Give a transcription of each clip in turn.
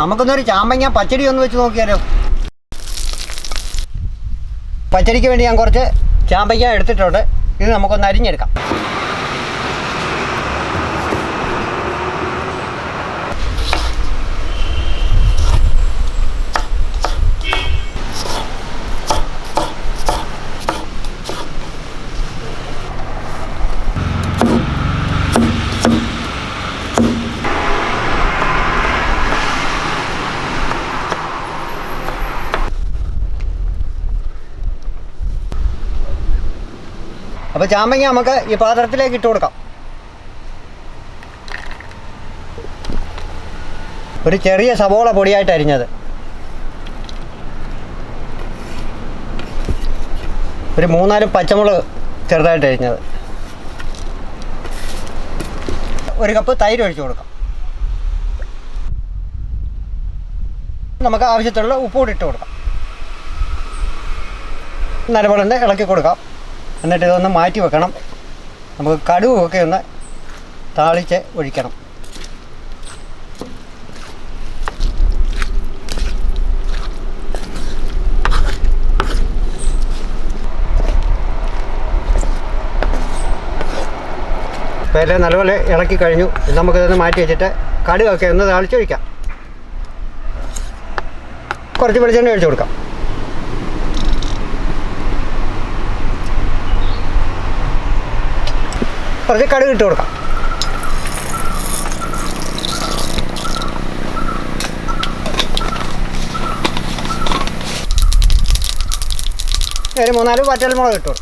നമുക്കൊന്നൊരു ചാമ്പങ്ങ പച്ചടി ഒന്ന് വെച്ച് നോക്കിയാലോ? പച്ചടിക്ക് വേണ്ടി ഞാൻ കുറച്ച് ചാമ്പങ്ങ എടുത്തിട്ടുണ്ട്. ഇത് നമുക്കൊന്ന് അരിഞ്ഞെടുക്കാം. അപ്പോൾ ചാമ്പങ്ങ നമുക്ക് ഈ പാത്രത്തിലേക്ക് ഇട്ട് കൊടുക്കാം. ഒരു ചെറിയ സവോള പൊടിയായിട്ട് അരിഞ്ഞത്. ഒരു മൂന്നാൽ പച്ചമുളക് ചെറുതായിട്ട് അരിഞ്ഞത്. ഒരു കപ്പ് തൈര് ഒഴിച്ചു കൊടുക്കാം. നമുക്ക് ആവശ്യത്തിലുള്ള ഉപ്പ് കൂടി ഇട്ട് കൊടുക്കാം. തന്നെ ഇളക്കി കൊടുക്കാം. എന്നിട്ട് ഇതൊന്ന് മാറ്റി വെക്കണം. നമുക്ക് കടുവൊക്കെ ഒന്ന് താളിച്ച് ഒഴിക്കണം. പേരെ നല്ലപോലെ ഇളക്കി കഴിഞ്ഞു. നമുക്കിതൊന്ന് മാറ്റി വെച്ചിട്ട് കടുവൊക്കെ ഒന്ന് താളിച്ചൊഴിക്കാം കുറച്ച് വെളിച്ചെണ്ണ ഒഴിച്ചു കൊടുക്കാം. കുറച്ച് കടുക് ഇട്ട് കൊടുക്കാം. ഒരു മൂന്നാൽ വറ്റൽ മുളക് ഇട്ട്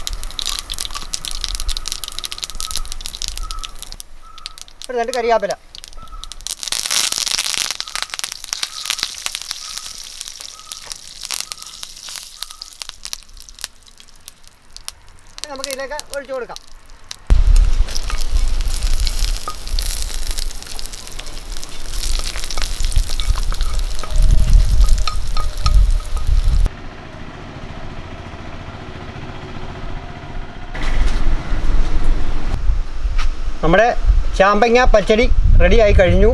ഒരു രണ്ട് കരിയാപ്പില. നമുക്ക് ഇതിലേക്ക് ഒഴിച്ചു കൊടുക്കാം. നമ്മുടെ ചാമ്പങ്ങ പച്ചടി റെഡി ആയി കഴിഞ്ഞു.